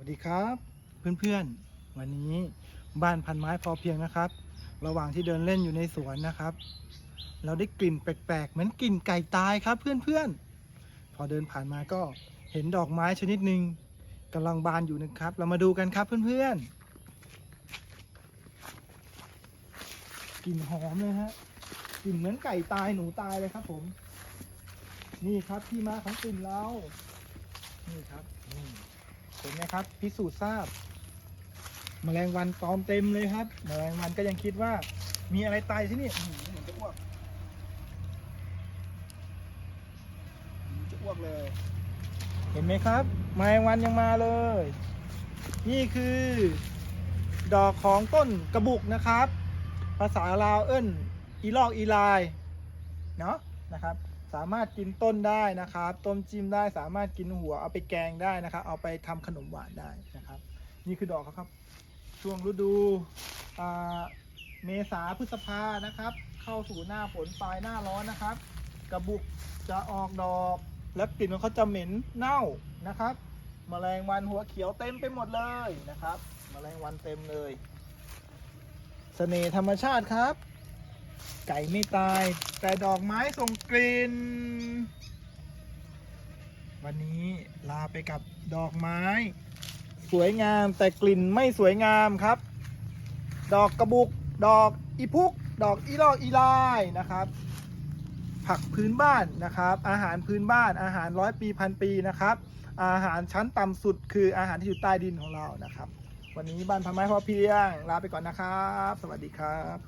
วัสดีครับ เพื่อนๆ วันนี้บ้านพันไม้พอเพียงนะครับ ระหว่างที่เดินเล่นอยู่ในสวนนะครับ เราได้กลิ่นแปลกๆ เหมือนกลิ่นไก่ตายครับ เพื่อนๆ พอเดินผ่านมาก็เห็นดอกไม้ชนิดหนึ่งกำลังบานอยู่นะครับ เรามาดูกันครับเพื่อนๆ กลิ่นหอมเลยฮะกลิ่นเหมือนไก่ตายหนูตายเลยครับผม นี่ครับที่มาของกลิ่นเรา นไหมครับ พิสูจน์ทราบแมลงวันตอมเต็มเลยครับแมลงวันก็ยังคิดว่า มีอะไรตายที่นี่อื้อหือเหมือนจะอ้วกเหมือนจะอ้วกเลย เห็นไหมครับแมลงวันยังมาเลย นี่คือ ดอกของต้นกระบุกนะครับ ภาษาลาวเอิ้นอีลอกอีลาย เนาะนะครับ สามารถกินต้นได้นะครับ ต้มจิ้มได้สามารถกินหัวเอาไปแกงได้นะครับ เอาไปทำขนมหวานได้นะครับ นี่คือดอกเขาครับ ช่วงฤดูเมษาพฤษภานะครับ เข้าสู่หน้าฝนปลายหน้าร้อนนะครับ กระบุกจะออกดอกและกลิ่นของเขาจะเหม็นเน่านะครับแมลงวันหัวเขียวเต็มไปหมดเลยนะครับแมลงวันเต็มเลยเสน่ห์ธรรมชาติครับ ไก่ไม่ตาย แต่ดอกไม้ส่งกลิ่น วันนี้ลาไปกับดอกไม้ สวยงามแต่กลิ่นไม่สวยงามครับ ดอกกระบุก ดอกอีพุก ดอกอีลอกอีลายนะครับ ผักพื้นบ้านนะครับ อาหารพื้นบ้านอาหารร้อยปีพันปีนะครับ อาหารชั้นต่ำสุดคืออาหารที่อยู่ใต้ดินของเรานะครับ วันนี้บ้านพันไม้พอเพียง ลาไปก่อนนะครับ สวัสดีครับ